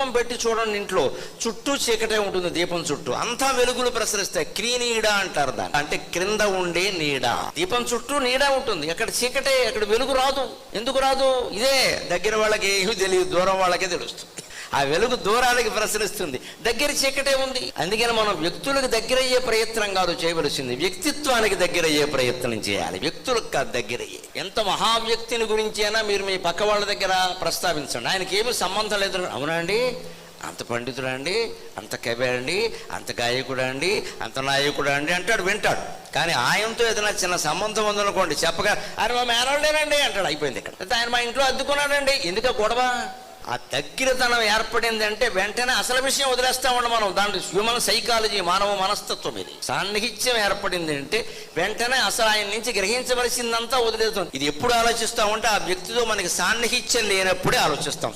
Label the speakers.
Speaker 1: దీపం పెట్టి చూడండి ఇంట్లో. చుట్టూ చీకటే ఉంటుంది దీపం చుట్టూ. అంతా వెలుగులు ప్రసరిస్తాయి. క్రీనీడ అంటారు దాన్ని. అంటే క్రింద ఉండే నీడ. దీపం చుట్టూ నీడ ఉంటుంది. అక్కడ చీకటే అక్కడ వెలుగు రాదు. ఎందుకు రాదు? ఇదే. దగ్గర వాళ్ళకి ఏమి తెలియదు దూరం వాళ్ళకే తెలుస్తుంది. ఆ వెలుగు దూరాలకి ప్రసరిస్తుంది. దగ్గర చీకటే ఉంది. అందుకని మనం వ్యక్తులకు దగ్గరయ్యే ప్రయత్నం కాదు చేయవలసింది. వ్యక్తిత్వానికి దగ్గరయ్యే ప్రయత్నం చేయాలి. వ్యక్తులకు కాదు దగ్గరయ్యే. ఎంత మహావ్యక్తిని గురించి అయినా మీరు మీ పక్క వాళ్ళ దగ్గర ప్రస్తావించండి. ఆయనకి ఏమి సంబంధం లేదు. అవునా అండి? అంత పండితుడా అండి? అంత కవి అండి? అంత గాయకుడా అండి? అంత నాయకుడా అండి? అంటాడు వింటాడు. కానీ ఆయనతో ఏదైనా చిన్న సంబంధం ఉందనుకోండి చెప్పగా ఆయన మా మేనవాళ్ళేనండి అంటాడు. అయిపోయింది ఇక్కడ. ఆయన మా ఇంట్లో అద్దుకున్నాడండి. ఎందుకు గొడవ? ఆ దగ్గరతనం ఏర్పడింది అంటే వెంటనే అసలు విషయం వదిలేస్తామండి మనం. దాంట్లో హ్యూమన్ సైకాలజీ మానవ మనస్తత్వం ఇది. సాన్నిహిత్యం ఏర్పడింది అంటే వెంటనే అసలు ఆయన నుంచి గ్రహించవలసిందంతా వదిలేస్తుంది ఇది ఎప్పుడు ఆలోచిస్తామంటే ఆ వ్యక్తితో మనకి సాన్నిహిత్యం లేనప్పుడే ఆలోచిస్తాం.